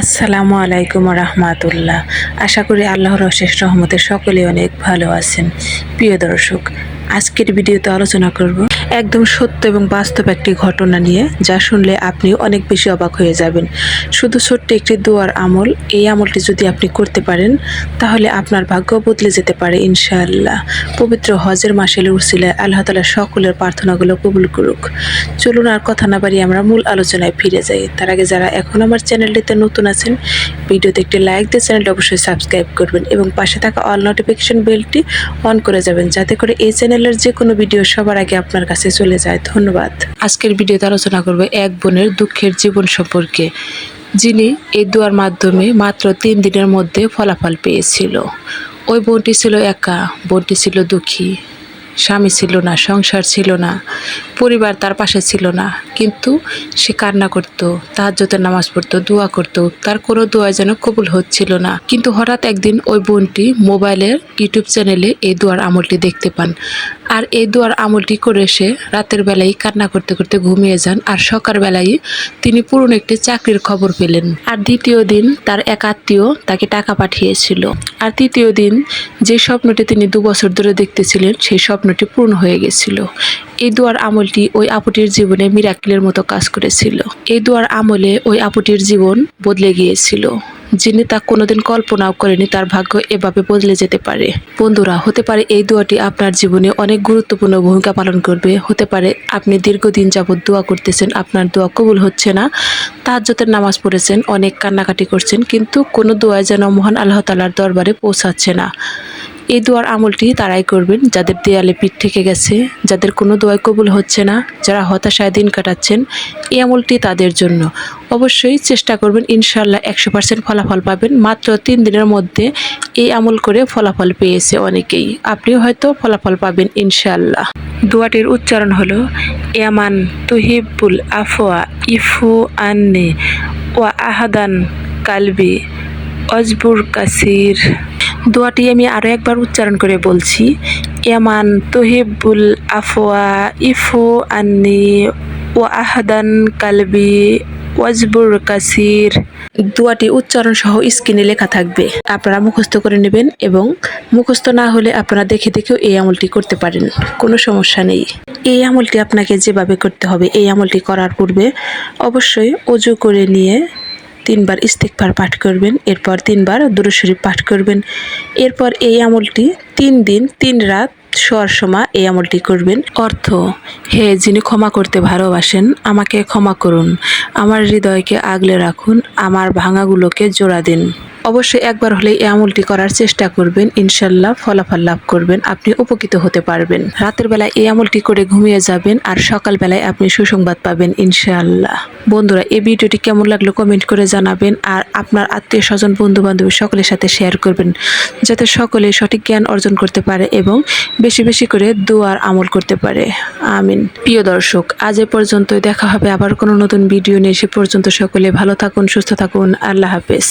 আসসালামু আলাইকুম রহমাতুল্লাহ। আশা করি আল্লাহর অশেষ রহমতে সকলে অনেক ভালো আছেন। প্রিয় দর্শক, আজকের ভিডিওতে আলোচনা করব একদম সত্য এবং বাস্তব একটি ঘটনা নিয়ে, যা শুনলে আপনি অনেক বেশি অবাক হয়ে যাবেন। শুধু ছোট্ট একটি দোয়ার আমল, এই আমলটি যদি আপনি করতে পারেন, তাহলে আপনার ভাগ্য বদলে যেতে পারে, ইনশাআল্লাহ। পবিত্র হজের মাসের উসিলায় আল্লাহ তালা সকলের প্রার্থনাগুলো কবুল করুক। চলুন আর কথা না বাড়িয়ে আমরা মূল আলোচনায় ফিরে যাই। তার আগে যারা এখন আমার চ্যানেলটিতে নতুন আছেন, ভিডিওতে একটি লাইক দিয়ে চ্যানেলটি অবশ্যই সাবস্ক্রাইব করবেন এবং পাশে থাকা অল নোটিফিকেশন বেলটি অন করে যাবেন, যাতে করে এই চ্যানেলের যে কোনো ভিডিও সবার আগে আপনার কাছে চলে যায়। ধন্যবাদ। আজকের ভিডিওতে আলোচনা করব এক বোনের দুঃখের জীবন সম্পর্কে। যিনি এই দুয়ার মাধ্যমে মাত্র তিন দিনের মধ্যে ফলাফল পেয়েছিল। ওই বোনটি ছিল একা। বোনটি ছিল দুঃখী। স্বামী ছিল না, সংসার ছিল না। পরিবার তার পাশে ছিল না, কিন্তু সে কান্না করত তাহাজ্জতের নামাজ পড়তো, দোয়া করতো, তার কোনো দোয়া যেন কবুল হচ্ছিল না। কিন্তু হঠাৎ একদিন ওই বোনটি মোবাইলের ইউটিউব চ্যানেলে এই দোয়ার আমলটি দেখতে পান। আর এই দোয়ার আমলটি করে সে রাতের বেলায় কান্না করতে করতে ঘুমিয়ে যান আর সকাল বেলায় তিনি পুরনো একটি চাকরির খবর পেলেন। আর দ্বিতীয় দিন তার এক আত্মীয় তাকে টাকা পাঠিয়েছিল। আর তৃতীয় দিন যে স্বপ্নটি তিনি দু বছর ধরে দেখতেছিলেন, সেই স্বপ্নটি পূর্ণ হয়ে গেছিল। এই দোয়ার আমলটি ওই আপুটির জীবনে মিরাকিলের মতো কাজ করেছিল। এই দোয়ার আমলে ওই আপুটির জীবন বদলে গিয়েছিল। যিনি তা কোনোদিন কল্পনাও করেনি তার ভাগ্য এভাবে বদলে যেতে পারে। বন্ধুরা, হতে পারে এই দোয়াটি আপনার জীবনে অনেক গুরুত্বপূর্ণ ভূমিকা পালন করবে। হতে পারে আপনি দীর্ঘদিন যাবৎ দোয়া করতেছেন, আপনার দোয়া কবুল হচ্ছে না তাহাজ্জতের নামাজ পড়েছেন, অনেক কান্নাকাটি করছেন, কিন্তু কোনো দোয়ায় যেন মহান আল্লাহ তালার দরবারে পৌঁছাচ্ছে না। এই দোয়ার আমলটি তারাই করবেন, যাদের দেয়ালে পিঠ থেকে গেছে, যাদের কোনো দোয়াই কবুল হচ্ছে না, যারা হতাশায় দিন কাটাচ্ছেন, এই আমলটি তাদের জন্য। অবশ্যই চেষ্টা করবেন ইনশাল্লাহ একশো পার্সেন্ট ফলাফল পাবেন। মাত্র তিন দিনের মধ্যে এই আমল করে ফলাফল পেয়েছে অনেকেই। আপনিও হয়তো ফলাফল পাবেন ইনশাল্লাহ দোয়াটির উচ্চারণ হলো, ইয়ামান তুহিবুল আফোয়া ইফু আন্নে ওয়া আহাদান কালবি অজবুর কাসির। দোয়াটি আমি আরও একবার উচ্চারণ করে বলছি। ইয়ামান তহিবুল আফওয়া ইফু আন্নি ও আহাদান কালবি ওয়াজবুর কাসির। দোয়াটি উচ্চারণ সহ স্ক্রিনে লেখা থাকবে। আপনারা মুখস্থ করে নেবেন এবং মুখস্থ না হলে আপনারা দেখে দেখেও এই আমলটি করতে পারেন। কোনো সমস্যা নেই। এই আমলটি আপনাকে যেভাবে করতে হবে, এই আমলটি করার পূর্বে অবশ্যই অজু করে নিয়ে তিনবার ইস্তিকবার পাঠ করবেন, এরপর তিনবার দুরুশরীফ পাঠ করবেন। এরপর এই আমলটি তিন দিন, তিন রাত শোয়ার সময় এই আমলটি করবেন। অর্থ, হে যিনি ক্ষমা করতে ভালোবাসেন, আমাকে ক্ষমা করুন। আমার হৃদয়কে আগলে রাখুন, আমার ভাঙাগুলোকে জোড়া দিন। অবশ্যই একবার হলে এই আমলটি করার চেষ্টা করবেন। ইনশাল্লাহ ফলাফল লাভ করবেন, আপনি উপকৃত হতে পারবেন। রাতের বেলায় এই আমলটি করে ঘুমিয়ে যাবেন আর সকাল বেলায় আপনি সুসংবাদ পাবেন, ইনশাআল্লাহ। বন্ধুরা, এই ভিডিওটি কেমন লাগল কমেন্ট করে জানাবেন আর আপনার আত্মীয়, স্বজন বন্ধু বান্ধবী সকলের সাথে শেয়ার করবেন, যাতে সকলে সঠিক জ্ঞান অর্জন করতে পারে এবং বেশি বেশি করে দোয়ার আমল করতে পারে। আমিন। প্রিয় দর্শক, আজ এ পর্যন্ত দেখা হবে আবার কোনো নতুন ভিডিও নিয়ে। সে পর্যন্ত সকলে ভালো থাকুন, সুস্থ থাকুন। আল্লাহ হাফেজ।